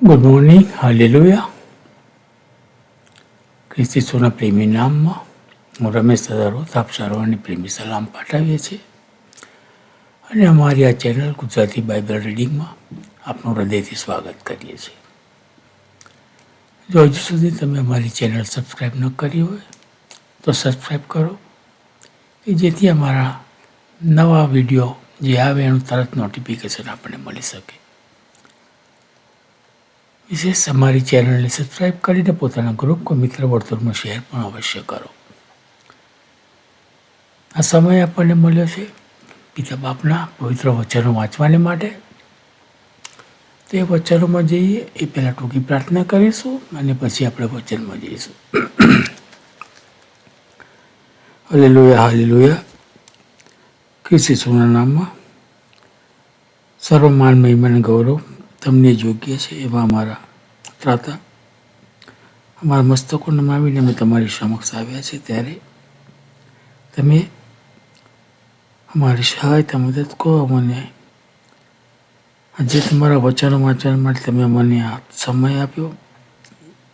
Good morning hallelujah ખ્રિસ્તીસોના પ્રેમી નામમાં હું રમેશ સદારો તાપ સર્વાને પ્રેમી સલામ પાઠવીએ છીએ અને અમારી આ ચેનલ ગુજરાતી બાઇબલ રીડિંગમાં આપનું હૃદયથી સ્વાગત કરીએ છીએ જો હજુ સુધી તમે અમારી ચેનલ સબસ્ક્રાઈબ ન કરી હોય તો સબસ્ક્રાઈબ કરો કે જેથી અમારા નવા વીડિયો જે આવે એનું તરત નોટિફિકેશન આપણને મળી શકે વિશેષ અમારી ચેનલને સબસ્ક્રાઈબ કરીને પોતાના ગ્રુપ કે મિત્ર વર્તુળમાં શેર પણ અવશ્ય કરો. આ સમય આપણને મળ્યો છે પિતા બાપના પવિત્ર વચનો વાંચવાને માટે. તે વચનોમાં જઈએ, એ પહેલાં ટૂંકી પ્રાર્થના કરીશું અને પછી આપણે વચનમાં જઈશું. હાલેલુયા હાલેલુયા ખ્રિસ્તી સોના નામમાં સર્વમાન મહિમાન ગૌરવ. તમને યોગ્ય છે એવા અમારા ત્રાતા. અમારા મસ્તકો નમાવીને અમે તમારી સમક્ષ આવ્યા છે ત્યારે. તમે અમારી સહાયતા મદદ કરો અમને. આજે તમારા વચનો વાંચવા માટે તમે મને આ સમય આપ્યો.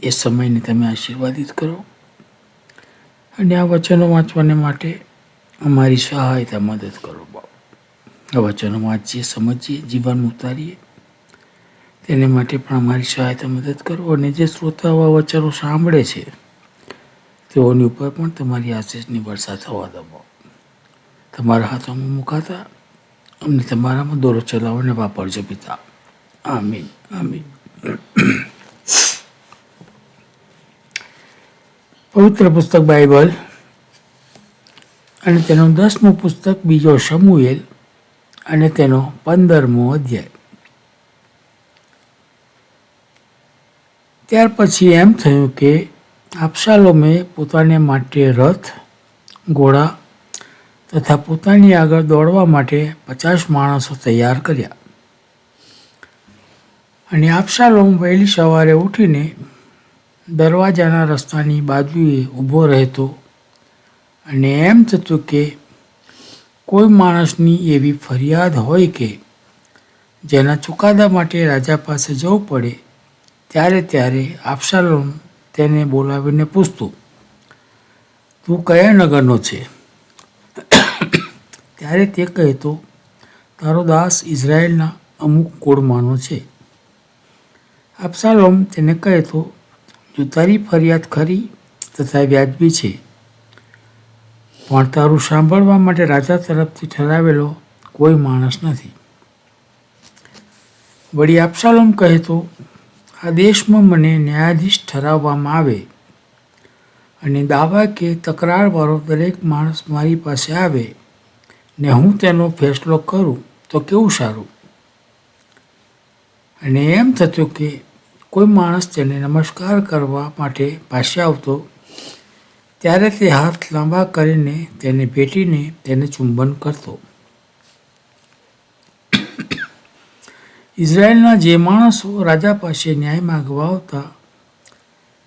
એ સમયને તમે આશીર્વાદિત કરો. અને આ વચનો વાંચવાને માટે અમારી સહાયતા મદદ કરો બાપ. આ વચનો વાંચીએ, સમજીએ, જીવન ઉતારીએ. તેને માટે પણ અમારી સહાયતા મદદ કરો અને જે શ્રોતાઓ આ વચનો સાંભળે છે, તેઓની ઉપર પણ તમારી આશીષની વર્ષા થવા દો તમારા હાથોમાં મુકાતા અમને તમારામાં દોરો ચલાવવાને વાપરજો પિતા. આમીન આમીન. પવિત્ર પુસ્તક બાઇબલ અને તેનું દસમું પુસ્તક બીજો સમુએલ અને તેનો પંદરમો અધ્યાય. ત્યાર પછી એમ થયું કે આપસાલોમે પોતાને માટે રથ, ઘોડા તથા પોતાની આગળ દોડવા માટે પચાસ માણસો તૈયાર કર્યા. અને આપસાલોમ વહેલી સવારે ઉઠીને દરવાજાના રસ્તાની બાજુએ ઊભો રહેતો અને એમ થતું કે કોઈ માણસની એવી ફરિયાદ હોય કે જેના ચુકાદા માટે રાજા પાસે જવું પડે ત્યારે ત્યારે આપશાલોમ તેને બોલાવીને પૂછતું, તું કયા નગરનો છે? ત્યારે તે કહેતો, તારો દાસ ઇઝરાયલના અમુક કુળમાંનો છે. આપશાલોમ તેને કહેતો, જો તારી ફરિયાદ ખરી તથા વ્યાજબી છે, પણ તારું સાંભળવા માટે રાજા તરફથી ઠરાવેલો કોઈ માણસ નથી. વળી આપશાલોમ કહેતો આ દેશમાં મને ન્યાયાધીશ ઠરાવવામાં આવે અને દાવા કે તકરારવાળો દરેક માણસ મારી પાસે આવે ને હું તેનો ફેસલો કરું તો કેવું સારું? અને એમ થતું કે કોઈ માણસ તેને નમસ્કાર કરવા માટે પાસે આવતો, ત્યારે તે હાથ લાંબા કરીને તેને ભેટીને તેને ચુંબન કરતો. ઇઝરાયેલના જે માણસો રાજા પાસે ન્યાય માગવા આવતા,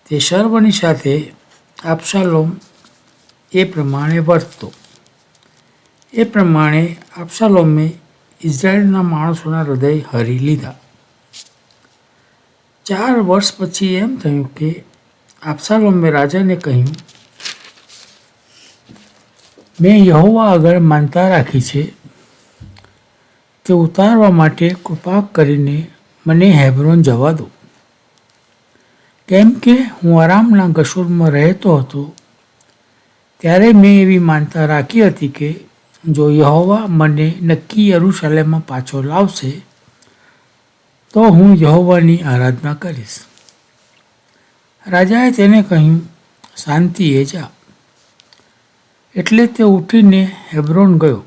તે સર્વની સાથે આપશાલોમ એ પ્રમાણે વર્તતો. એ પ્રમાણે આપશાલોમે ઇઝરાયેલના માણસોના હૃદય હરી લીધા. ચાર વર્ષ પછી એમ થયું કે આપસાલોમે રાજાને કહ્યું, મેં યહોવા આગળ માનતા રાખી છે તે ઉતારવા માટે કૃપા કરીને મને હેબ્રોન જવા દો. કેમ કે હું આરામના ગસુરમાં રહેતો હતો, ત્યારે મેં એવી માનતા રાખી હતી કે જો યહોવા મને નક્કી અરુશાલયમાં પાછો લાવશે, તો હું યહોવાની આરાધના કરીશ. રાજાએ તેને કહ્યું, શાંતિએ જા. એટલે તે ઉઠીને હેબ્રોન ગયો.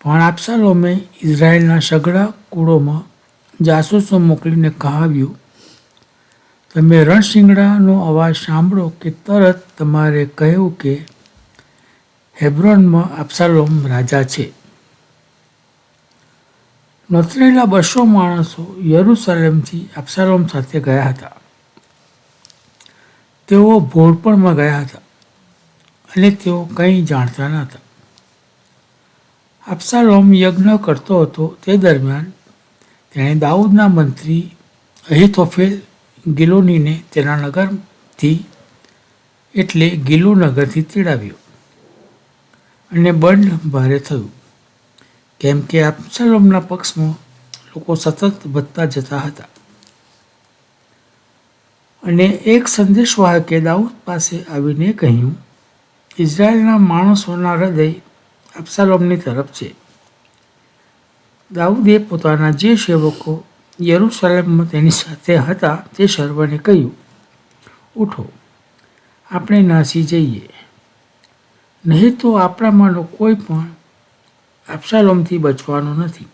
પણ આપસાલોમે ઇઝરાયેલના સઘળા કુળોમાં જાસૂસો મોકલીને કહાવ્યું, તમે રણશિંગડાનો અવાજ સાંભળો કે તરત તમારે કહ્યું કે હેબ્રોનમાં આપસાલોમ રાજા છે. નથરેલા બસો માણસો યરુસલેમથી આપસાલોમ સાથે ગયા હતા. તેઓ ભોળપણમાં ગયા હતા અને તેઓ કંઈ જાણતા ન હતા અબ્સાલોમ યજ્ઞ કરતો હતો. તે દરમિયાન તેણે દાઉદના મંત્રી અહિતોફેલ ગિલોનીને તેના નગરથી, એટલે ગિલો નગરથી તેડાવ્યો અને બંધ ભારે થયું. કેમ કે અપ્સાલોમના પક્ષમાં લોકો સતત વધતા જતા હતા. અને એક સંદેશવાહકે દાઉદ પાસે આવીને કહ્યું, ઇઝરાયેલના માણસોના હૃદય અબ્સાલોમની તરફ છે. દાઉદે પોતાના જે સેવકો યરુસલેમમાં તેની સાથે હતા તે સર્વને કહ્યું, ઉઠો, આપણે નાસી જઈએ. નહીં તો આપણામાંનો કોઈ પણ અબ્સાલોમથી બચવાનો નથી.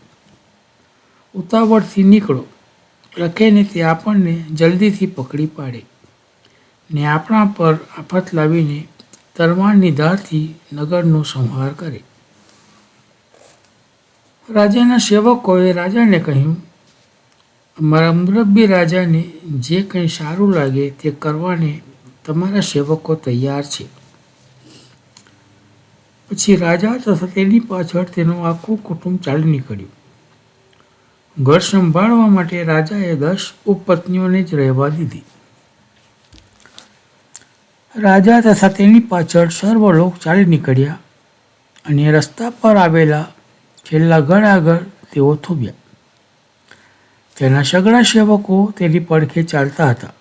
ઉતાવળથી નીકળો. લખેને તે આપણને જલ્દીથી પકડી પાડે. ને આપણા પર આફત લાવીને તરવારની ધારથી નગરનો સંહાર કરે. રાજાના સેવકોએ રાજાને કહ્યું, અમારા મુરબ્બી રાજાને જે કંઈ સારું લાગે તે કરવાને તમારા સેવકો તૈયાર છે. પછી રાજા તથા તેની પાછળ તેનું આખું કુટુંબ ચાલી નીકળ્યું. ઘર સંભાળવા માટે રાજાએ દસ ઉપપત્નીઓને જ રહેવા દીધી. રાજા તથા તેની પાછળ સર્વ લોક ચાલી નીકળ્યા અને રસ્તા પર આવેલા છેલ્લા ઘર આગળ તેઓ થોભ્યા. તેના સગળા સેવકો તેની પડખે ચાલતા હતા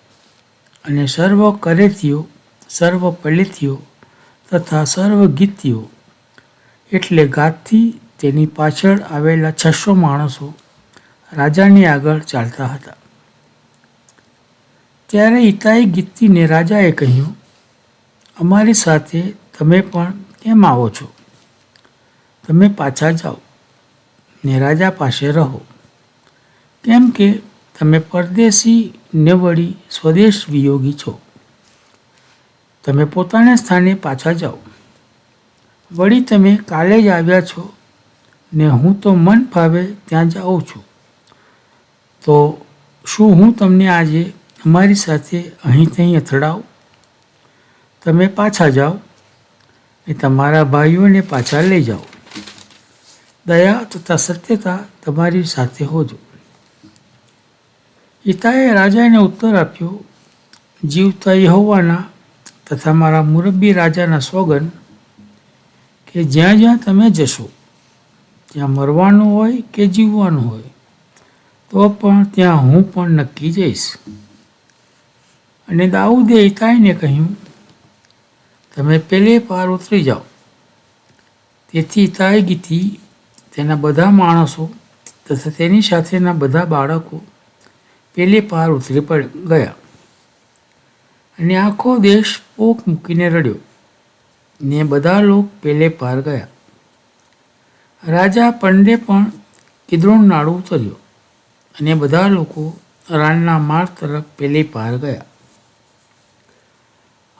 અને સર્વ કરેતીઓ સર્વ પલેથીઓ તથા સર્વ ગીતીઓ એટલે ગાતથી તેની પાછળ આવેલા છસો માણસો રાજાની આગળ ચાલતા હતા. ત્યારે ઇતાઈ ગીતીને રાજાએ કહ્યું અમારી સાથે તમે પણ કેમ આવો છો? તમે પાછા જાઓ. ને રાજા પાસે રહો. કેમ કે તમે પરદેશી ને વળી સ્વદેશ વિયોગી છો. તમે પોતાના સ્થાને પાછા જાઓ. વળી તમે કાલે જ આવ્યા છો ને હું તો મન ફાવે ત્યાં જાઉં છું. તો શું હું તમને આજે અમારી સાથે અહીં ત્યાં અથડાવું? તમે પાછા જાઓ એ તમારા ભાઈઓને પાછા લઈ જાઓ. દયા તથા સત્યતા તમારી સાથે હોજો. પિતાએ રાજાને ઉત્તર આપ્યો, જીવતા હોવાના તથા મારા મુરબ્બી રાજાના સોગન કે જ્યાં જ્યાં તમે જશો, ત્યાં મરવાનું હોય કે જીવવાનું હોય, તો પણ ત્યાં હું પણ નક્કી જઈશ. અને દાઉદે ઇતાઈને કહ્યું તમે પેલે પાર ઉતરી જાઓ. તેથી તાયગીથી તેના બધા માણસો તથા તેની સાથેના બધા બાળકો પેલે પાર ઉતરી પડ, ગયા. અને આખો દેશ પોક મૂકીને રડ્યો ને બધા લોક પેલે પાર ગયા. રાજા પંડે પણ કિદ્રોણ નાડું ઉતર્યો અને બધા લોકો રાણના માર્ગ તરફ પેલે પાર ગયા.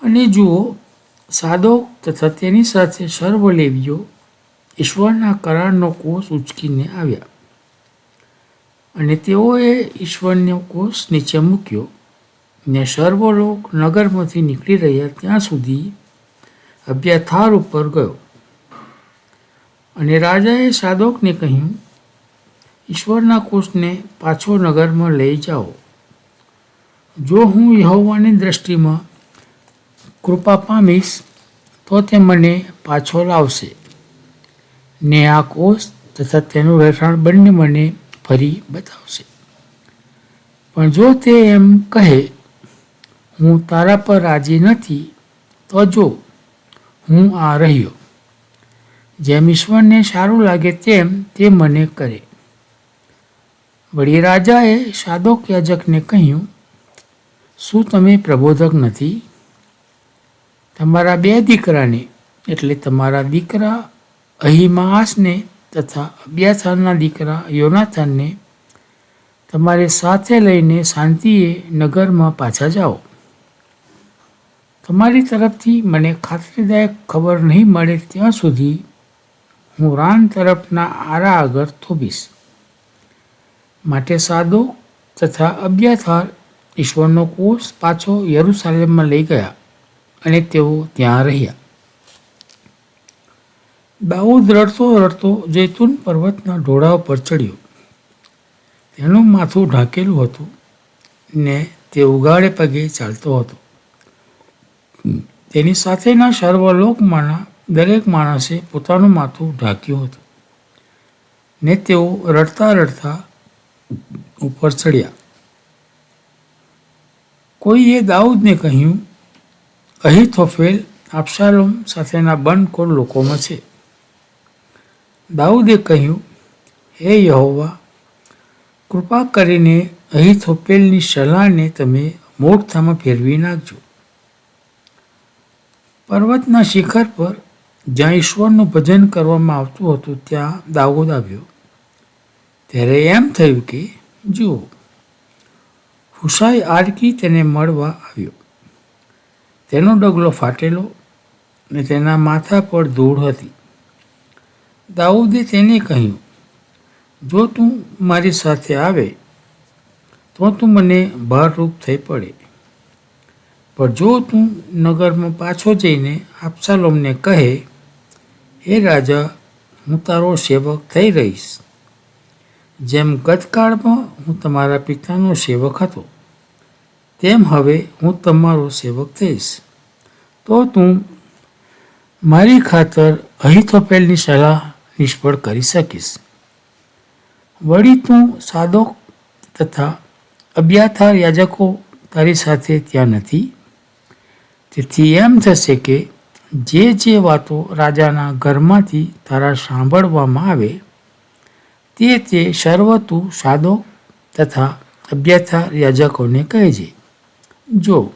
અને જુઓ સાદો તથા તેની સાથે સર્વ લેવીઓ ઈશ્વરના કરારનો કોષ ઉચકીને આવ્યા. અને તેઓએ ઈશ્વરનો કોષ નીચે મૂક્યો ને સર્વલોક નગરમાંથી નીકળી રહ્યા ત્યાં સુધી અભ્યાથાર ઉપર ગયો. અને રાજાએ સાધોકને કહ્યું, ઈશ્વરના કોષને પાછો નગરમાં લઈ જાઓ. જો હું યહોવાની દ્રષ્ટિમાં કૃપા પામીશ, તો તે મને પાછો લાવશે. ને આ કોષ તથા તેનું રહેઠાણ બંને મને ફરી બતાવશે. પણ જો તે એમ કહે, હું તારા પર રાજી નથી તો જો, હું આ રહ્યો. જેમ ઈશ્વરને સારું લાગે તેમ તે મને કરે. વળી રાજાએ સાદોક યાજકને કહ્યું, શું તમે પ્રબોધક નથી? તમારા બે દીકરાને, એટલે તમારા દીકરા અહિમાસને તથા અબ્યાથાનના દીકરા યોનાથાનને તમારે સાથે લઈને શાંતિએ નગરમાં પાછા જાઓ. તમારી તરફથી મને ખાતરીદાયક ખબર નહીં મળે ત્યાં સુધી હું રાન તરફના આરા આગળ થોભીશ. માટે સાદો તથા અબ્યાથાર ઈશ્વરનો કોષ પાછો યરુસાલેમમાં લઈ ગયા. અને તેઓ ત્યાં રહ્યા. દાઉદ રડતો રડતો જૈતુન પર્વતના ઢોળા પર ચડ્યો. તેનું માથું ઢાંકેલું હતું ને તે ઉગાડે પગે ચાલતો હતો. તેની સાથેના સર્વલોકમાંના દરેક માણસે પોતાનું માથું ઢાંક્યું હતું ને તેઓ રડતા રડતા ઉપર ચડ્યા. કોઈએ દાઉદને કહ્યું અહીથોફેલ આપશાલોમ સાથેના બંધકોર લોકોમાં છે. દાઉદે કહ્યું, હે યહોવા, કૃપા કરીને અહીથોપેલની સલાહને તમે મૂર્ખતામાં ફેરવી નાખજો. પર્વતના શિખર પર જ્યાં ઈશ્વરનું ભજન કરવામાં આવતું હતું, ત્યાં દાઉદ આવ્યો. ત્યારે એમ થયું કે, જુઓ, હુસાઈ આરકી તેને મળવા આવ્યો. તેનો ડગલો ફાટેલો ને તેના માથા પર ધૂળ હતી. દાઉદે તેને કહ્યું, જો તું મારી સાથે આવે, તો તું મને ભારરૂપ થઈ પડે. પણ જો તું નગરમાં પાછો જઈને આપસાલોમને કહે, હે રાજા, હું તારો સેવક થઈ રહીશ. જેમ ગતકાળમાં હું તમારા પિતાનો સેવક હતો તેમ હવે હું તમારો સેવક થઈશ. તો તું મારી ખાતર અહિતોપેલની સલાહ નિષ્ફળ કરી શકીશ. વળી તું સાદો તથા અબ્યાથાર યાજકો તારી સાથે ત્યાં નથી? તેથી એમ થશે કે જે જે વાતો રાજાના ઘરમાંથી તારા સાંભળવામાં આવે, તે તે સર્વ તું સાદો તથા અબ્યાથાર યાજકોને કહેજે. જો,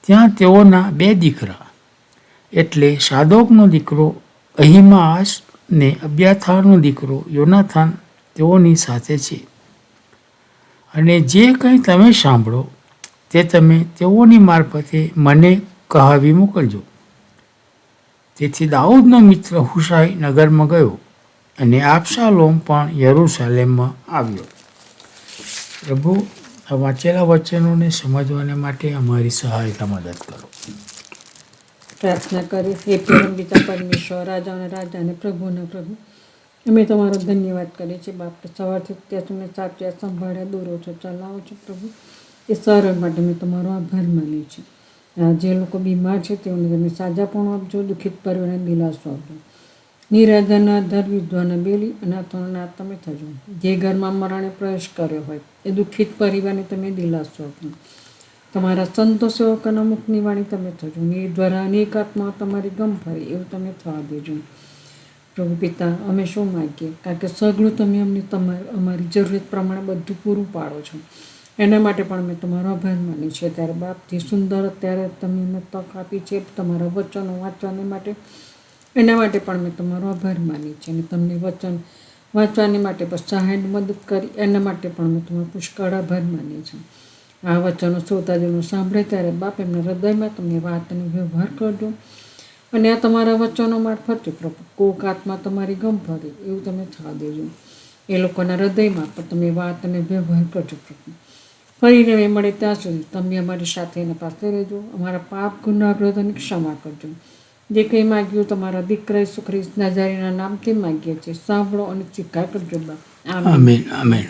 ત્યાં તેઓના બે દીકરા, એટલે સાદોકનો દીકરો અહિમાસ ને અબ્યાથારનો દીકરો યોનાથાન તેઓની સાથે છે. અને જે કંઈ તમે સાંભળો, તે તમે તેઓની મારફતે મને કહાવી મોકલજો. તેથી દાઉદનો મિત્ર હુસાઈ નગરમાં ગયો અને આપશાલોમ પણ યરૂશાલેમમાં આવ્યો. પ્રભુ વાંચેલા વચનોને સમજવાને માટે અમારી સહાયતા મદદ કરો. પ્રાર્થના કરીશ હે પરમ પિતા પરમેશ્વર રાજા અને રાજા અને પ્રભુના પ્રભુ, અમે તમારો ધન્યવાદ કરીએ છીએ. બાપ, સવારથી ત્યાં તમે સાચ્યા સંભાળ્યા, દોરો છો. ચલાવો છો પ્રભુ. એ સરળ માટે મેં તમારો આભાર માનીએ છે જે લોકો બીમાર છે તેઓને તમે સાજાપણું આપજો, દુઃખિત પરિવારને દિલાસો આપજો. નિરાધાના આધાર વિધવાના બેલી અનાથોના નાથ તમે થજો. જે ઘરમાં મરણે પ્રવેશ કર્યો હોય, એ દુઃખિત પરિવારને તમે દિલાસો આપો. તમારા સંતો સેવકોના મુખની વાણી તમે થજો. એ દ્વારા અનેક આત્મા તમારી ગમ ફરે એવું તમે થવા દેજો. પ્રભુ પિતા, અમે શું માગીએ? કારણ કે સગળું તમે અમને તમારી અમારી જરૂરિયાત પ્રમાણે બધું પૂરું પાડો છો. એના માટે પણ અમે તમારો આભાર માની છે ત્યારે બાપથી સુંદર અત્યારે તમે અમને તક આપી છે. તમારા વચનો વાંચવાને માટે એના માટે પણ મેં તમારો આભાર માની છે અને તમને વચન વાંચવાની માટે પણ સહાયની મદદ કરી, એના માટે પણ મેં તમારો પુષ્કળ આભાર માનીએ છીએ આ વચનો શ્રોતાજનો સાંભળે ત્યારે બાપ એમના હૃદયમાં તમને વાત અને વ્યવહાર કરજો અને આ તમારા વચનો મારફતે પ્રભુ, કોક આત્મા તમારી ગમ ભરે એવું તમે થવા દેજો. એ લોકોના હૃદયમાં પણ તમે વાત અને વ્યવહાર કરજો પ્રભુ. ફરીને અમે મળે ત્યાં સુધી તમે અમારી સાથે એના પાસે રહેજો, અમારા પાપ ગુનાગ્રહોની ક્ષમા કરજો. જે કંઈ માગ્યું તમારા દીકરા ઈસુ ખ્રિસ્ત નાજારીના નામથી માગીએ છીએ સાંભળો અને સ્વીકાર કરજો આમેન આમેન.